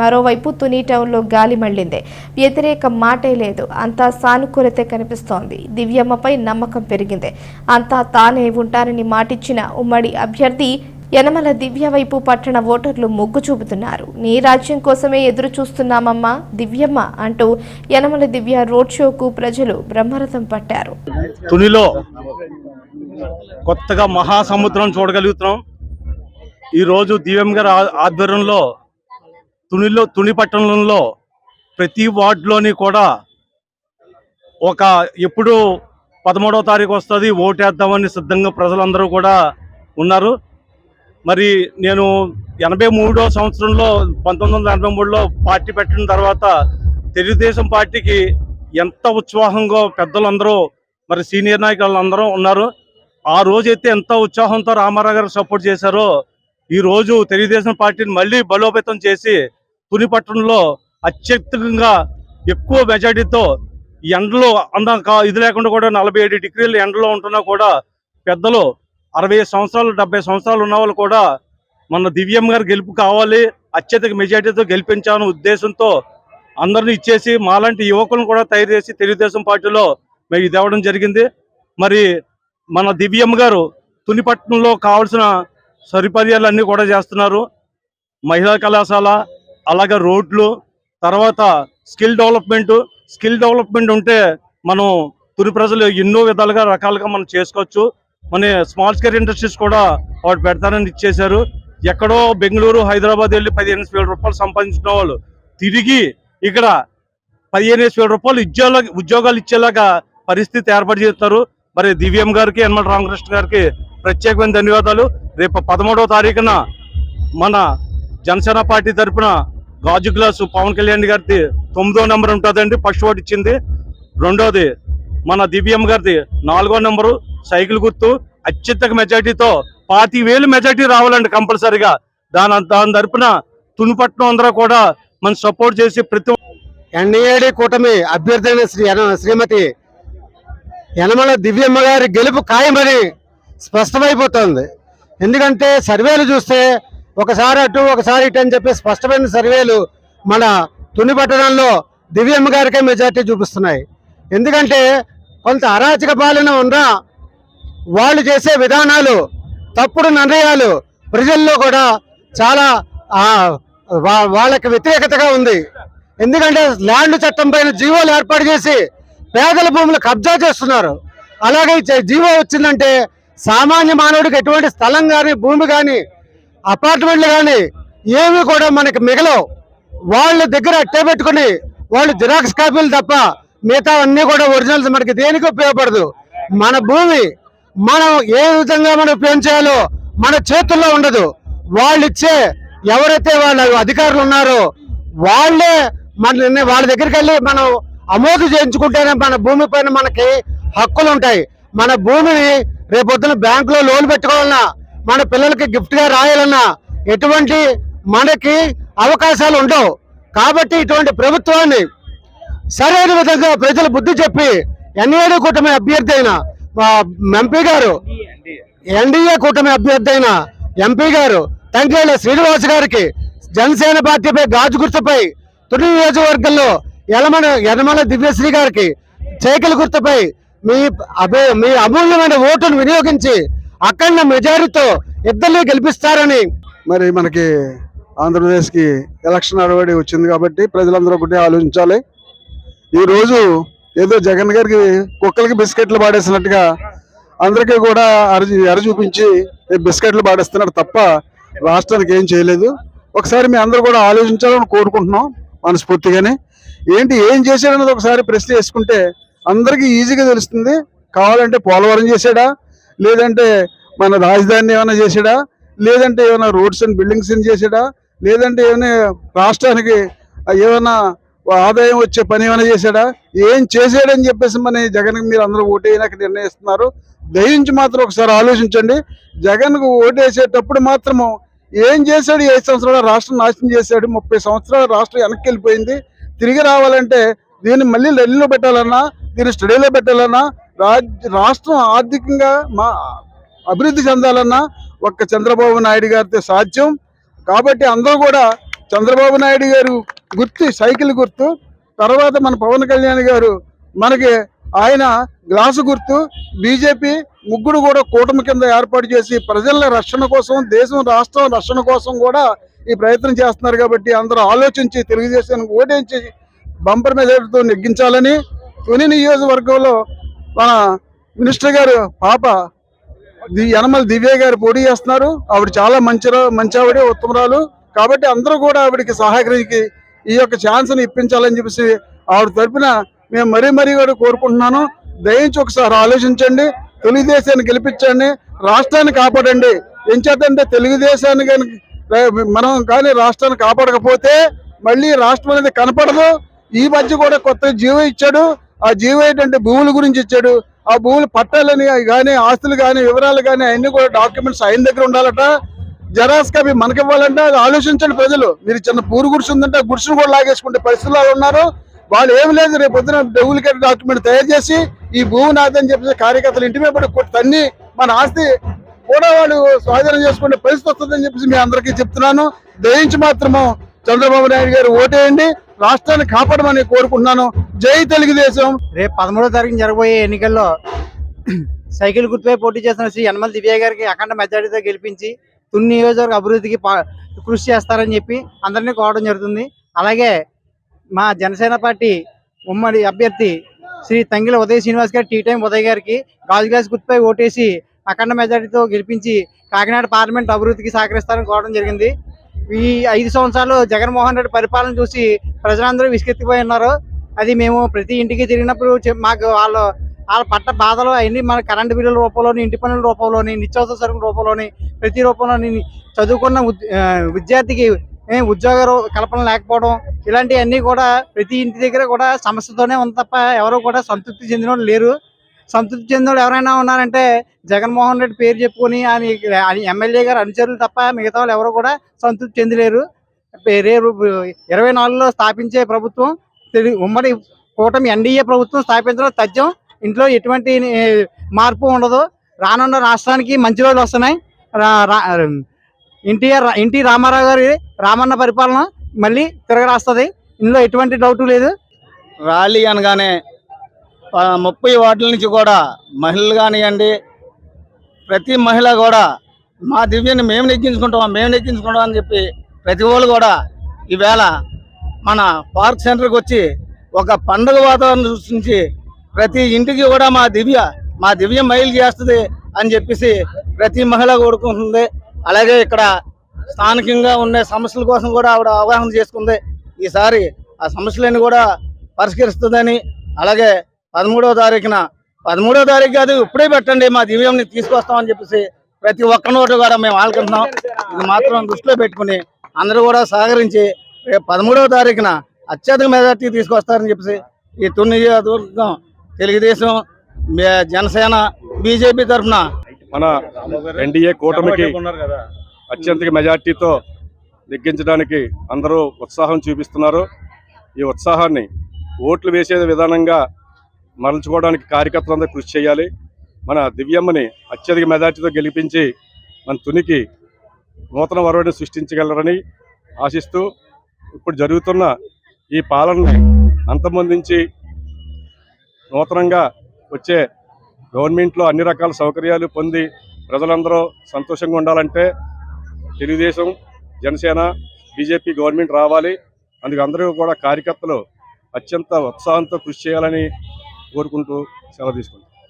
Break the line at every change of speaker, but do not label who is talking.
మరోవైపు తుని టౌన్లో గాలి మళ్ళింది వ్యతిరేక మాటే లేదు. అంతా సానుకూలత కనిపిస్తోంది. దివ్యమ్మపై నమ్మకం పెరిగింది. అంతా తానే ఉంటారని మాటిచ్చిన ఉమ్మడి అభ్యర్థి యనమల దివ్య వైపు పట్టణ ఓటర్లు మొగ్గు చూపుతున్నారు. నీ రాజ్యం కోసమే ఎదురు చూస్తున్నామమ్మా దివ్యమ్మ అంటూ యనమల దివ్య రోడ్ షోకు ప్రజలు బ్రహ్మరథం పట్టారు.
తునిలో కొత్తగా మహాసముద్రం చూడగలుగుతున్నాం. ఈరోజు దివ్యం గారి ఆధ్వర్యంలో తునిలో తుని పట్టణంలో ప్రతి వార్డులోని కూడా ఒక ఎప్పుడు పదమూడవ తారీఖు వస్తుంది ఓటేద్దామని సిద్ధంగా ప్రజలందరూ కూడా ఉన్నారు. మరి నేను ఎనభై మూడో సంవత్సరంలో పంతొమ్మిది వందల ఎనభై మూడులో పార్టీ పెట్టిన తర్వాత తెలుగుదేశం పార్టీకి ఎంత ఉత్సాహంగా పెద్దలందరూ మరి సీనియర్ నాయకులు అందరూ ఉన్నారు. ఆ రోజు అయితే ఎంత ఉత్సాహంతో రామారావు గారు సపోర్ట్ చేశారో ఈ రోజు తెలుగుదేశం పార్టీని మళ్ళీ బలోపేతం చేసి తుని పట్టణంలో అత్యధికంగా ఎక్కువ మెజార్టీతో ఎండలో అంద ఇది లేకుండా కూడా నలభై ఏడు డిగ్రీలు ఎండలో ఉంటున్నా కూడా పెద్దలు అరవై సంవత్సరాలు డెబ్బై సంవత్సరాలు ఉన్న వాళ్ళు కూడా మన దివ్యం గారు గెలుపు కావాలి అత్యధిక మెజార్టీతో గెలిపించాలనే ఉద్దేశంతో అందరిని ఇచ్చేసి మాలాంటి యువకులను కూడా తయారు చేసి తెలుగుదేశం పార్టీలో మేము ఇది జరిగింది. మరి మన దివ్యం గారు తునిపట్నంలో కావాల్సిన సరిపర్యాలన్నీ కూడా చేస్తున్నారు. మహిళా కళాశాల అలాగే రోడ్లు తర్వాత స్కిల్ డెవలప్మెంట్ స్కిల్ డెవలప్మెంట్ ఉంటే మనం తురి ప్రజలు ఎన్నో విధాలుగా రకాలుగా మనం చేసుకోవచ్చు. మన స్మాల్ స్కేల్ ఇండస్ట్రీస్ కూడా వాడు పెడతానని ఇచ్చేశారు. ఎక్కడో బెంగళూరు హైదరాబాద్ వెళ్ళి పదిహేను వేల రూపాయలు సంపాదించిన వాళ్ళు తిరిగి ఇక్కడ పదిహేను వేల రూపాయలు ఉద్యోగ ఉద్యోగాలు ఇచ్చేలాగా పరిస్థితి ఏర్పాటు చేస్తారు. మరి దివ్యం గారికి యనమల రామకృష్ణ గారికి ప్రత్యేకమైన ధన్యవాదాలు. రేపు పదమూడవ తారీఖున మన జనసేన పార్టీ తరపున గాజు గ్లాసు పవన్ కళ్యాణ్ గారిది తొమ్మిదో నెంబర్ ఉంటుందండి. ఫస్ట్ ఓట్ ఇచ్చింది. రెండోది మన దివ్యం గారిది నాలుగో నెంబరు సైకిల్ గుర్తు. అత్యధిక మెజార్టీతో పాతి వేలు మెజార్టీ రావాలండి కంపల్సరిగా. దాని దాని తరపున తునిపట్నం అందరూ కూడా మనం సపోర్ట్ చేసి ప్రతి
ఎన్ఏడి కూటమి అభ్యర్థి శ్రీ శ్రీమతి యనమల దివ్యమ్మ గారి గెలుపు ఖాయమని స్పష్టమైపోతుంది. ఎందుకంటే సర్వేలు చూస్తే ఒకసారి అటు ఒకసారి ఇటు అని చెప్పి స్పష్టమైన సర్వేలు మన తుని పట్టణంలో దివ్యమ్మ గారికే మెజార్టీ చూపిస్తున్నాయి. ఎందుకంటే కొంత అరాచక పాలన ఉన్నా వాళ్ళు చేసే విధానాలు తప్పుడు నిర్ణయాలు ప్రజల్లో కూడా చాలా వా- వాళ్ళకి వ్యతిరేకతగా ఉంది. ఎందుకంటే ల్యాండ్ చట్టం పైన జీవోలు ఏర్పాటు చేసి పేదల భూములు కబ్జా చేస్తున్నారు. అలాగే జీవో వచ్చిందంటే సామాన్య మానవుడికి ఎటువంటి స్థలం కానీ భూమి కానీ అపార్ట్మెంట్లు కానీ ఏమి కూడా మనకి మిగలవు. వాళ్ళ దగ్గర అట్టే పెట్టుకుని వాళ్ళు జిరాక్స్ కాపీలు తప్ప మిగతా అన్నీ కూడా ఒరిజినల్స్ మనకి దేనికి ఉపయోగపడదు. మన భూమి మనం ఏ విధంగా మనం పెంచాలో మన చేతుల్లో ఉండదు. వాళ్ళు ఇచ్చే ఎవరైతే వాళ్ళ అధికారులు ఉన్నారో వాళ్ళే మన వాళ్ళ దగ్గరికి వెళ్ళి మనం అమోదు చేయించుకుంటేనే మన భూమి పైన మనకి హక్కులు ఉంటాయి. మన భూమిని రేపొద్దున బ్యాంకులో లోన్ పెట్టుకోవాలన్నా మన పిల్లలకి గిఫ్ట్గా రాయాలన్నా ఎటువంటి మనకి అవకాశాలు ఉండవు. కాబట్టి ఇటువంటి ప్రభుత్వాన్ని సరైన విధంగా ప్రజలు బుద్ధి చెప్పి ఎన్ఏడి కూటమి అభ్యర్థి అయిన ఎంపీ గారు ఎన్డీఏ కూటమి అభ్యర్థి అయిన ఎంపీ గారు తండ్రి శ్రీనివాస్ గారికి జనసేన పార్టీపై గాజు గుర్తుపై తుడి నియోజకవర్గంలో యలమల యనమల దివ్యశ్రీ గారికి చేకల గుర్తుపై మీ అభి మీ అమూల్యమైన ఓటును వినియోగించి అఖండ మెజారిటీతో ఇద్దరిని గెలిపిస్తారని.
మరి మనకి ఆంధ్రప్రదేశ్కి ఎలక్షన్ అడవడి వచ్చింది కాబట్టి ప్రజలందరూ ఒకటి ఆలోచించాలి. ఈరోజు ఏదో జగన్ గారికి కుక్కలకి బిస్కెట్లు పాడేసినట్టుగా అందరికీ కూడా అరచి ఎర చూపించి బిస్కెట్లు పాడేస్తున్నారు తప్ప రాష్ట్రానికి ఏం చేయలేదు. ఒకసారి మీ అందరూ కూడా ఆలోచించాలని కోరుకుంటున్నాం మనస్ఫూర్తిగానే. ఏంటి ఏం చేశాడన్నది ఒకసారి ప్రశ్న వేసుకుంటే అందరికీ ఈజీగా తెలుస్తుంది. కావాలంటే పోలవరం చేశాడా? లేదంటే మన రాజధాని ఏమైనా చేసాడా లేదంటే ఏమైనా రోడ్స్ అండ్ బిల్డింగ్స్ అని చేసాడా లేదంటే ఏమైనా రాష్ట్రానికి ఏమైనా ఆదాయం వచ్చే పని ఏమైనా చేశాడా? ఏం చేసాడని చెప్పేసి మన జగన్ మీరు అందరూ ఓటేయడానికి నిర్ణయిస్తున్నారు. దయించి మాత్రం ఒకసారి ఆలోచించండి. జగన్కు ఓటేసేటప్పుడు మాత్రము ఏం చేశాడు ఐదు సంవత్సరాలు? రాష్ట్రం నాశనం చేశాడు. ముప్పై సంవత్సరాలు రాష్ట్రం వెనక్కి వెళ్ళిపోయింది. తిరిగి రావాలంటే దీన్ని మళ్ళీ లెల్లో పెట్టాలన్నా దీన్ని స్టడీలో పెట్టాలన్నా రాజ్ రాష్ట్రం ఆర్థికంగా మా అభివృద్ధి చెందాలన్నా ఒక్క చంద్రబాబు నాయుడు గారితో సాధ్యం. కాబట్టి అందరూ కూడా చంద్రబాబు నాయుడు గారు గుర్తు సైకిల్ గుర్తు. తర్వాత మన పవన్ కళ్యాణ్ గారు మనకి ఆయన గ్లాసు గుర్తు. బీజేపీ ముగ్గురు కూడా కూటమి కింద ఏర్పాటు చేసి ప్రజల రక్షణ కోసం దేశం రాష్ట్రం రక్షణ కోసం కూడా ఈ ప్రయత్నం చేస్తున్నారు కాబట్టి అందరూ ఆలోచించి తెలుగుదేశానికి ఓటేంచి బంపర్ మెజార్టీతో నెగ్గించాలని తుని నియోజకవర్గంలో మన మినిస్టర్ గారు పాప యనమల దివ్య గారు పోటీ చేస్తున్నారు. ఆవిడ చాలా మంచి మంచి ఆవిడ ఉత్తమరాలు. కాబట్టి అందరూ కూడా ఆవిడకి సహకరించి ఈ యొక్క ఛాన్స్ని ఇప్పించాలని చెప్పేసి ఆవిడ తరపున మేము మరీ మరీ కూడా కోరుకుంటున్నాను. దయించి ఒకసారి ఆలోచించండి. తెలుగుదేశాన్ని గెలిపించండి. రాష్ట్రాన్ని కాపాడండి. ఎంచేతంటే తెలుగుదేశాన్ని కానీ మనం కానీ రాష్ట్రాన్ని కాపాడకపోతే మళ్ళీ రాష్ట్రం అనేది కనపడదు. ఈ మధ్య కూడా కొత్త జీవో ఇచ్చాడు. ఆ జీవో ఏంటంటే భూముల గురించి ఇచ్చాడు. ఆ భూములు పట్టాలని కానీ ఆస్తులు కానీ వివరాలు కానీ అన్ని కూడా డాక్యుమెంట్స్ ఆయన దగ్గర ఉండాలట. జెరాక్స్ కాపీ మనకి ఇవ్వాలంటే అది ఆలోచించండి ప్రజలు. మీరు చిన్న పూరు గుడిసు ఉందంటే ఆ గుడిసును కూడా లాగేసుకుంటే పరిస్థితులు ఉన్నారు. వాళ్ళు ఏమి లేదు రేపు పొద్దున డూప్లికేట్ డాక్యుమెంట్ తయారు చేసి ఈ భూమి నాదని చెప్పేసి కార్యకర్తలు ఇంటి మీద తన్ని మన ఆస్తి కూడా వాళ్ళు స్వాధీనం చేసుకునే పరిస్థితి వస్తుందని చెప్పేసి మీ అందరికీ చెప్తున్నాను. దయించి మాత్రము చంద్రబాబు నాయుడు గారు ఓటేయండి. రాష్ట్రాన్ని కాపాడమని కోరుకుంటున్నాను. జై తెలుగుదేశం.
రేపు పదమూడో తారీఖు జరగబోయే ఎన్నికల్లో సైకిల్ గుర్తుపై పోటీ చేస్తున్న శ్రీ యనమల దివ్య గారికి అఖండ మెజారిటీతో గెలిపించి తుని నియోజకవర్గ అభివృద్ధికి కృషి చేస్తారని చెప్పి అందరినీ కోవడం జరుగుతుంది. అలాగే మా జనసేన పార్టీ ఉమ్మడి అభ్యర్థి శ్రీ తంగిల ఉదయ్ శ్రీనివాస్ గారు టీ టైం ఉదయ్ గారికి గాజు గ్లాస్ గుర్తుపై ఓటేసి అఖండ మెజారిటీతో గెలిపించి కాకినాడ పార్లమెంట్ అభివృద్ధికి సహకరిస్తారని కోవడం జరిగింది. ఈ ఐదు సంవత్సరాలు జగన్మోహన్ రెడ్డి పరిపాలన చూసి ప్రజలందరూ విసుకెత్తిపోయి ఉన్నారు. అది మేము ప్రతి ఇంటికి తిరిగినప్పుడు చెప్- మాకు వాళ్ళు వాళ్ళ పట్ట బాధలు అవన్నీ మన కరెంటు బిల్లుల రూపంలోని ఇంటి పనుల రూపంలోని నిత్యావసర సరుకుల రూపంలోని ప్రతి రూపంలోని చదువుకున్న విద్యార్థికి ఉద్యోగ కల్పన లేకపోవడం ఇలాంటివన్నీ కూడా ప్రతి ఇంటి దగ్గర కూడా సమస్యతోనే ఉంది తప్ప ఎవరు కూడా సంతృప్తి చెందిన వాళ్ళు లేరు. సంతృప్తి చెందిన ఎవరైనా ఉన్నారంటే జగన్మోహన్ రెడ్డి పేరు చెప్పుకొని ఆయన ఎమ్మెల్యే గారు అనుచరులు తప్ప మిగతా వాళ్ళు ఎవరు కూడా సంతృప్తి చెందలేరు. రేపు ఇరవై నాలుగులో స్థాపించే ప్రభుత్వం ఉమ్మడి కూటమి ఎన్డీఏ ప్రభుత్వం స్థాపించడం తథ్యం. ఇంట్లో ఎటువంటి మార్పు ఉండదు. రానున్న రాష్ట్రానికి మంచి రోజులు వస్తున్నాయి. రా- రా- ఎన్టీఆర్ ఎన్టీ రామారావు గారి రామన్న పరిపాలన మళ్ళీ తిరగరాస్తుంది. ఇందులో ఎటువంటి డౌట్ లేదు.
ర్యాలీ అనగానే ముప్పై వార్డుల నుంచి కూడా మహిళలు కానివ్వండి ప్రతి మహిళ కూడా మా దివ్యని మేము నెగ్గించుకుంటాం మేము నెగ్గించుకుంటాం అని చెప్పి ప్రతి వాళ్ళు కూడా ఈవేళ మన పార్క్ సెంటర్కి వచ్చి ఒక పండుగ వాతావరణం సృష్టించి ప్రతి ఇంటికి కూడా మా దివ్య మా దివ్య మైలు చేస్తుంది అని చెప్పేసి ప్రతి మహిళ కోరుకుంటుంది. అలాగే ఇక్కడ స్థానికంగా ఉండే సమస్యల కోసం కూడా ఆవిడ అవగాహన చేసుకుంది. ఈసారి ఆ సమస్యలన్నీ కూడా పరిష్కరిస్తుందని అలాగే పదమూడవ తారీఖున పదమూడవ తారీఖు కాదు ఇప్పుడే పెట్టండి మా దివ్యంని తీసుకొస్తామని చెప్పేసి ప్రతి ఒక్క నోటు కూడా మేము ఆలుకుంటున్నాం ఇది మాత్రం దృష్టిలో పెట్టుకుని అందరూ కూడా సహకరించి రేపు పదమూడవ తారీఖున అత్యధిక మెజార్టీ తీసుకొస్తారని చెప్పేసి ఈ తుని నియోజకవర్గం తెలుగుదేశం జనసేన బీజేపీ తరఫున
మన ఎన్డీఏ కూటమికి అత్యంత మెజార్టీతో నెగ్గించడానికి అందరూ ఉత్సాహం చూపిస్తున్నారు. ఈ ఉత్సాహాన్ని ఓట్లు వేసే విధానంగా మరల్చుకోవడానికి కార్యకర్తలందరూ కృషి చేయాలి. మన దివ్యమ్మని అత్యధిక మెజార్టీతో గెలిపించి మన తునికి నూతన వరవడిని సృష్టించగలరని ఆశిస్తూ ఇప్పుడు జరుగుతున్న ఈ పాలనని అంతమొందించి నూతనంగా వచ్చే గవర్నమెంట్లో అన్ని రకాల సౌకర్యాలు పొంది ప్రజలందరూ సంతోషంగా ఉండాలంటే తెలుగుదేశం జనసేన బీజేపీ గవర్నమెంట్ రావాలి. అందుకు అందరూ కూడా కార్యకర్తలు అత్యంత ఉత్సాహంతో కృషి చేయాలని కోరుకుంటూ సెలవు తీసుకుంటాం